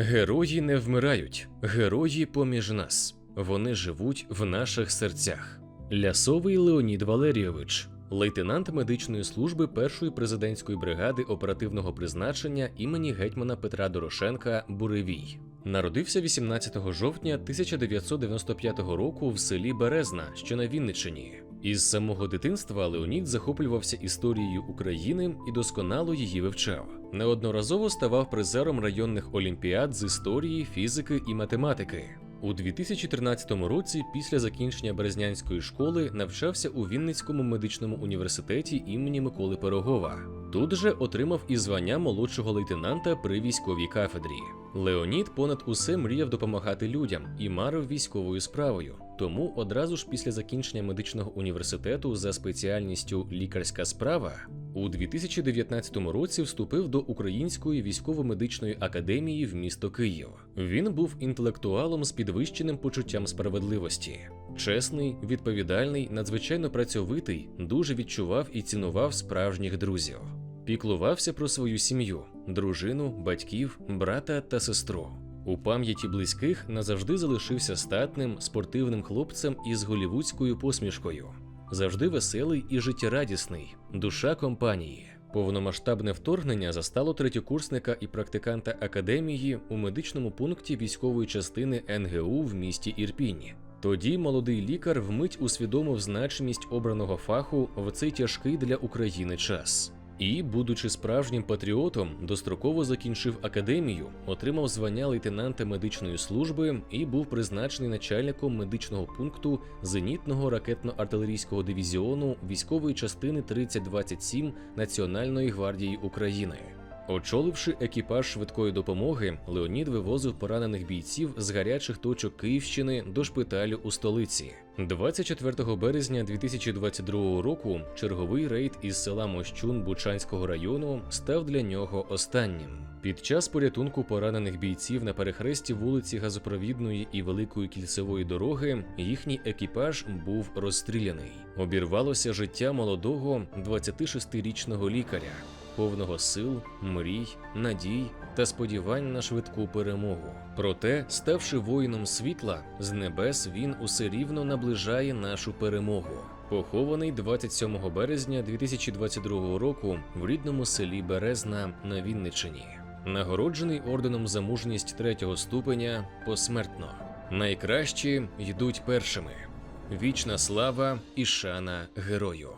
Герої не вмирають, герої поміж нас. Вони живуть в наших серцях. Лясовий Леонід Валерійович, лейтенант медичної служби першої президентської бригади оперативного призначення імені гетьмана Петра Дорошенка Буревій. Народився 18 жовтня 1995 року в селі Березна, що на Вінниччині. Із самого дитинства Леонід захоплювався історією України і досконало її вивчав. Неодноразово ставав призером районних олімпіад з історії, фізики і математики. У 2013 році, після закінчення Березнянської школи, навчався у Вінницькому медичному університеті імені Миколи Пирогова. Тут же отримав і звання молодшого лейтенанта при військовій кафедрі. Леонід понад усе мріяв допомагати людям і марив військовою справою. Тому одразу ж після закінчення медичного університету за спеціальністю лікарська справа у 2019 році вступив до Української військово-медичної академії в місто Київ. Він був інтелектуалом з підвищеним почуттям справедливості. Чесний, відповідальний, надзвичайно працьовитий, дуже відчував і цінував справжніх друзів. Піклувався про свою сім'ю, дружину, батьків, брата та сестру. У пам'яті близьких назавжди залишився статним спортивним хлопцем із голівудською посмішкою. Завжди веселий і життєрадісний, душа компанії. Повномасштабне вторгнення застало третєкурсника і практиканта академії у медичному пункті військової частини НГУ в місті Ірпінь. Тоді молодий лікар вмить усвідомив значимість обраного фаху в цей тяжкий для України час. І, будучи справжнім патріотом, достроково закінчив академію, отримав звання лейтенанта медичної служби і був призначений начальником медичного пункту зенітного ракетно-артилерійського дивізіону військової частини 3027 Національної гвардії України. Очоливши екіпаж швидкої допомоги, Леонід вивозив поранених бійців з гарячих точок Київщини до шпиталю у столиці. 24 березня 2022 року черговий рейд із села Мощун Бучанського району став для нього останнім. Під час порятунку поранених бійців на перехресті вулиці Газопровідної і Великої кільцевої дороги їхній екіпаж був розстріляний. Обірвалося життя молодого 26-річного лікаря повного сил, мрій, надій та сподівань на швидку перемогу. Проте, ставши воїном світла, з небес він усе рівно наближає нашу перемогу. Похований 27 березня 2022 року в рідному селі Березна на Вінниччині. Нагороджений орденом за мужність третього ступеня посмертно. Найкращі йдуть першими. Вічна слава і шана герою.